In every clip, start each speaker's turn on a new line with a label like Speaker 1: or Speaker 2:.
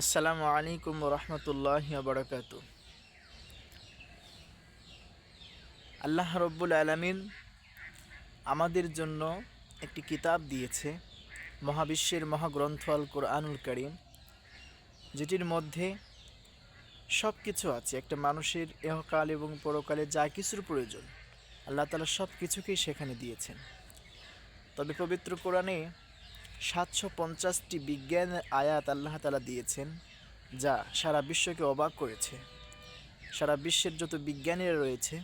Speaker 1: আসসালামু আলাইকুম রহমতুল্লাহ বরকাত আল্লাহ রব্বুল আলমিন আমাদের জন্য একটি কিতাব দিয়েছে, মহাবিশ্বের মহাগ্রন্থ আল কোরআনুল করিম, যেটির মধ্যে সব কিছু আছে। একটা মানুষের এহকাল এবং পরকালে যা কিছুর প্রয়োজন, আল্লাহ তালা সব কিছুকেই সেখানে দিয়েছেন। তবে পবিত্র কোরআনে সাতশো পঞ্চাশটি বিজ্ঞান আয়াত আল্লাহ তালা দিয়েছেন, যা সারা বিশ্বকে অবাক করেছে। সারা বিশ্বের যত বিজ্ঞানীরা রয়েছে,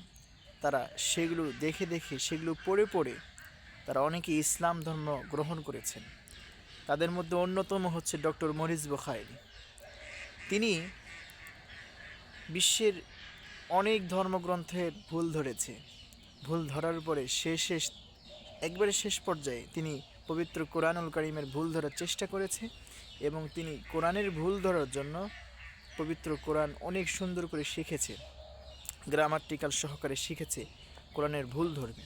Speaker 1: তারা সেগুলো দেখে দেখে, সেগুলো পড়ে পড়ে তারা অনেকে ইসলাম ধর্ম গ্রহণ করেছেন। তাদের মধ্যে অন্যতম হচ্ছে ডক্টর মরিজ বখাইরি তিনি বিশ্বের অনেক ধর্মগ্রন্থের ভুল ধরেছে। ভুল ধরার পরে শেষ শেষ, একবারে শেষ পর্যায়ে তিনি পবিত্র কোরআনুল করিমের ভুল ধরার চেষ্টা করেছে এবং তিনি কোরআনের ভুল ধরার জন্য পবিত্র কোরআন অনেক সুন্দর করে শিখেছে, গ্রামাটিক্যাল সহকারে শিখেছে কোরআনের ভুল ধরবে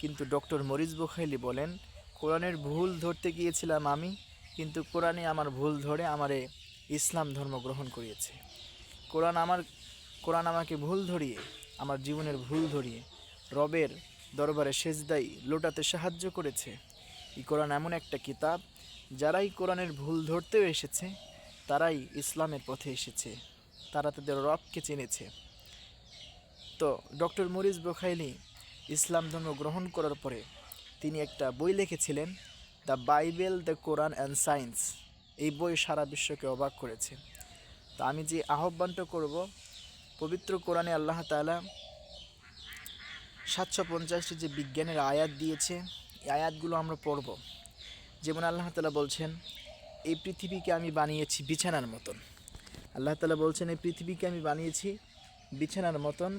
Speaker 1: কিন্তু ডক্টর মরিজ বোখাইলি বলেন, কোরআনের ভুল ধরতে গিয়েছিলাম আমি, কিন্তু কোরআনে আমার ভুল ধরে আমারে ইসলাম ধর্ম গ্রহণ করিয়েছে। কোরআন আমার, কোরআন আমাকে ভুল ধরিয়ে, আমার জীবনের ভুল ধরিয়ে রবের দরবারে সেজদাই লোটাতে সাহায্য করেছে। এই কোরআন এমন একটা কিতাব, যারাই কোরআনের ভুল ধরতেও এসেছে, তারাই ইসলামের পথে এসেছে, তারা তাদের রবকে চিনেছে। তো ডক্টর মরিস বোখাইলি ইসলাম ধর্ম গ্রহণ করার পরে তিনি একটা বই লিখেছিলেন, the Bible, the Quran and science. এই বই সারা বিশ্বকে অবাক করেছে। তো আমি যে আহ্বানটা করব, পবিত্র কোরআনে আল্লাহ তালা সাতশো পঞ্চাশটি যে বিজ্ঞানের আয়াত দিয়েছে আয়াতগুলো আমরা পড়ব। যেমন আল্লাহ তালা বলছেন, এই পৃথিবীকে আমি বানিয়েছি বিছানার মতন। আল্লাহ তালা বলছেন, এই পৃথিবীকে আমি বানিয়েছি বিছানার মতন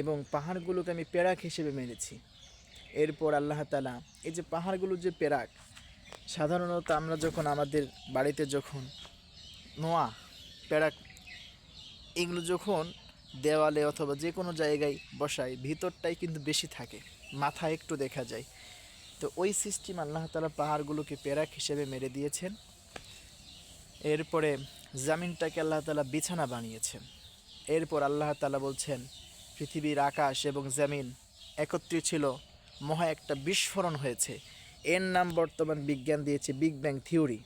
Speaker 1: এবং পাহাড়গুলোকে আমি পেরাক হিসেবে মেরেছি এরপর আল্লাহ তালা এই যে পাহাড়গুলো যে পেরাক, সাধারণত আমরা যখন আমাদের বাড়িতে যখন নোয়া, পেরাক, এগুলো যখন দেওয়ালে অথবা যে কোনো জায়গায় বসাই, ভিতরটাই কিন্তু বেশি থাকে। মাথা একটু দেখা যায়। তো ওই সিস্টেম আল্লাহ তালা পাহাড়গুলোকে পেরাক হিসেবে মেরে দিয়েছেন। এরপরে জামিনটাকে আল্লাহ তালা বিছানা বানিয়েছেন। এরপর আল্লাহ তালা বলছেন, পৃথিবীর আকাশ এবং জামিন একত্রিত ছিল, মহা একটা বিস্ফোরণ হয়েছে। এর নাম বর্তমান বিজ্ঞান দিয়েছে বিগ ব্যাং থিওরি।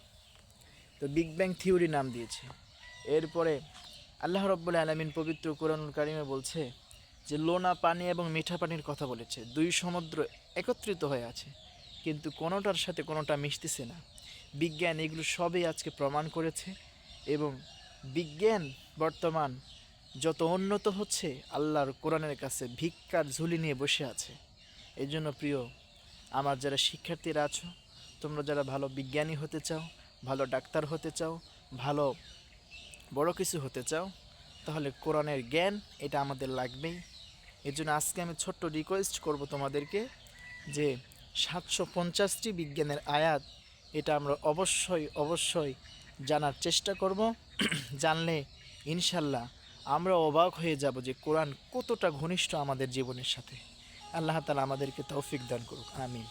Speaker 1: তো বিগ ব্যাং থিওরি নাম দিয়েছে। এরপরে আল্লাহ রব্বুল আলমিন পবিত্র কোরআনুল কারিমে বলছে যে লোনা পানি এবং মিঠা পানির কথা বলেছে। দুই সমুদ্র একত্রিত হয়ে আছে, কিন্তু কোনোটার সাথে কোনোটা মিশতেছে না। বিজ্ঞান এগুলো সবই আজকে প্রমাণ করেছে এবং বিজ্ঞান বর্তমান যত উন্নত হচ্ছে, আল্লাহর কোরআনের কাছে ভিক্ষার ঝুলি নিয়ে বসে আছে। এই জন্য প্রিয়, আমার যারা শিক্ষার্থীরা আছো, তোমরা যারা ভালো বিজ্ঞানী হতে চাও, ভালো ডাক্তার হতে চাও, ভালো বড় কিছু হতে চাও তাহলে কোরআনের জ্ঞান, এটা আমাদের লাগবেই। এর জন্য আজকে আমি ছোট্ট রিকোয়েস্ট করব তোমাদেরকে যে সাতশো পঞ্চাশটি বিজ্ঞানের আয়াত, এটা আমরা অবশ্যই অবশ্যই জানার চেষ্টা করব। জানলে ইনশাল্লাহ আমরা অবাক হয়ে যাব যে কোরআন কতটা ঘনিষ্ঠ আমাদের জীবনের সাথে। আল্লাহ তালা আমাদেরকে তৌফিক দান করুক, আমিন।